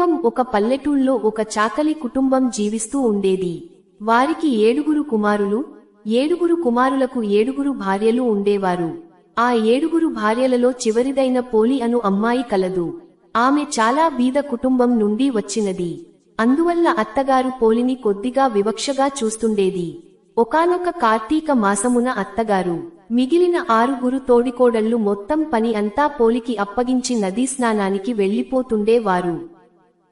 పూర్వం ఒక పల్లెటూళ్ళలో ఒక చాకలి కుటుంబం జీవిస్తూ ఉండేది. వారికి ఏడుగురు కుమారులు ఏడుగురు కుమారులకు ఏడుగురు భార్యలు ఉండేవారు. ఆ ఏడుగురు భార్యలలో చివరిదైన పోలి అను అమ్మాయి కలదు. ఆమె చాలా బీద కుటుంబం నుండి వచ్చినది. అందువల్ల అత్తగారు పోలిని కొద్దిగా వివక్షగా చూస్తుండేది. ఒకానొక కార్తీక మాసమున అత్తగారు మిగిలిన ఆరుగురు తోడికోడళ్ళు మొత్తం పని అంతా పోలికి అప్పగించి నదీ స్నానానికి వెళ్ళిపోతుండేవారు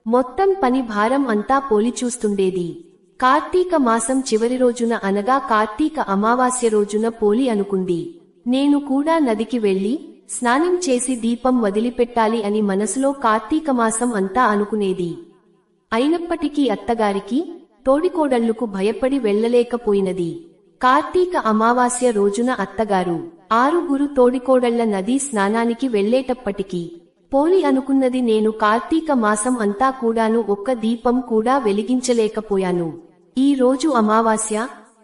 మొత్తం పని భారం అంతా పోలి చూస్తుండేది. కార్తీక మాసం చివరి రోజున అనగా కార్తీక అమావాస్య రోజున పోలి అనుకుంది. నేను కూడా నదికి వెళ్ళి స్నానం చేసి దీపం వదిలిపెట్టాలి అని మనసులో కార్తీక మాసం అంతా అనుకునేది. అయినప్పటికీ అత్తగారికి తోడికోడళ్ళకు భయపడి వెళ్ళలేకపోయినది కార్తీక అమావాస్య రోజున అత్తగారు ఆరుగురు తోడికోడళ్ళ నదీ స్నానానికి వెళ్ళేటప్పటికీ పోలి అనుకున్నది నేను కార్తీక మాసం అంతా కూడాను ఒక్క దీపం కూడా వెలిగించలేకపోయాను. ఈ రోజు అమావాస్య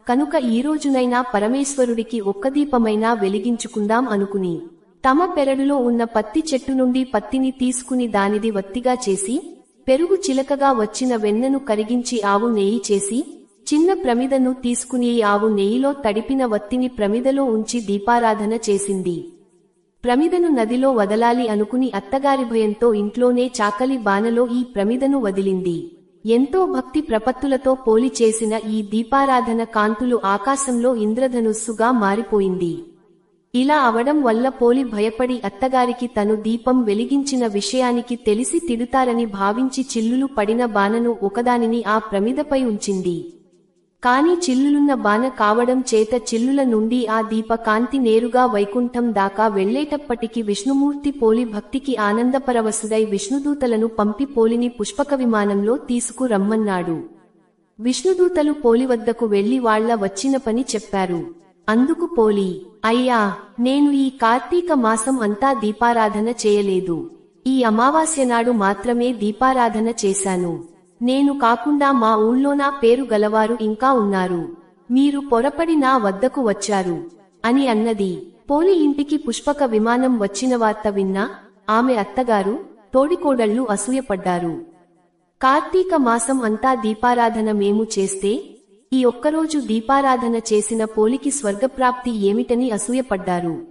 కనుక ఈ రోజునైనా పరమేశ్వరుడికి ఒక్క దీపమైనా వెలిగించుకుందాం అనుకుని తమ పెరడులో ఉన్న పత్తి చెట్టు నుండి పత్తిని తీసుకుని దానిది వత్తిగా చేసి పెరుగు చిలకగా వచ్చిన వెన్నను కరిగించి ఆవు నెయ్యి చేసి చిన్న ప్రమిదను తీసుకుని ఆవు నెయ్యిలో తడిపిన వత్తిని ప్రమిదలో ఉంచి దీపారాధన చేసింది. ప్రమిదను నదిలో వదలాలి అనుకుని అత్తగారి భయంతో ఇంట్లోనే చాకలి బానలో ఈ ప్రమిదను వదిలింది. ఎంతో భక్తి ప్రపత్తులతో పోలి చేసిన ఈ దీపారాధన కాంతులు ఆకాశంలో ఇంద్రధనుస్సుగా మారిపోయింది. ఇలా అవడం వల్ల పోలి భయపడి అత్తగారికి తను దీపం వెలిగించిన విషయానికి తెలిసి తిడుతారని భావించి చిల్లులు పడిన బాణను ఒకదానిని ఆ ప్రమిదపై ఉంచింది. కాని చిల్లులున్న బాన కావడం చేత చిల్లుల నుండి ఆ దీప కాంతి నేరుగా వైకుంఠం దాకా వెళ్ళేటప్పటికి విష్ణుమూర్తి పోలి భక్తికి ఆనందపరవశుడై విష్ణుదూతలను పంపి పోలిని పుష్పక విమానంలో తీసుకురమ్మన్నాడు. విష్ణుదూతలు పోలి వద్దకు వెళ్ళి వాళ్ళ వచ్చిన పని చెప్పారు. అందుకు పోలి అయ్యా నేను ఈ కార్తీక మాసం అంతా దీపారాధన చేయలేదు. ఈ అమావాస్య నాడు మాత్రమే దీపారాధన చేశాను. నేను కాకుండా మా ఊళ్ళో నా పేరు గలవారు ఇంకా ఉన్నారు. మీరు పొరపడి నా వద్దకు వచ్చారు. అని అన్నది. పోలి ఇంటికి పుష్పక విమానం వచ్చిన వార్త విన్నా ఆమె అత్తగారు తోడికోడళ్ళు అసూయపడ్డారు. కార్తీక మాసం అంతా దీపారాధన మేము చేస్తే ఈ ఒక్కరోజు దీపారాధన చేసిన పోలికి స్వర్గప్రాప్తి ఏమిటని అసూయపడ్డారు.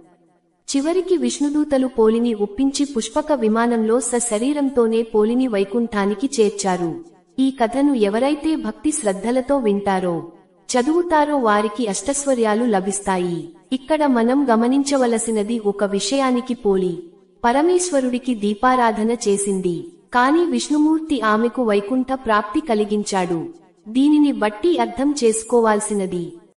చివరికి విష్ణుదూతలు పోలిని ఒప్పించి పుష్పక విమానంలో సశరీరంతోనే పోలిని వైకుంఠానికి చేర్చారు. ఈ కథను ఎవరైతే భక్తి శ్రద్ధలతో వింటారో చదువుతారో వారికి అష్టస్వర్యాలు లభిస్తాయి. ఇక్కడ మనం గమనించవలసినది ఒక విషయానికి పోలి పరమేశ్వరుడికి దీపారాధన చేసింది. కాని విష్ణుమూర్తి ఆమెకు వైకుంఠ ప్రాప్తి కలిగించాడు. దీనిని బట్టి అర్థం చేసుకోవాల్సినది.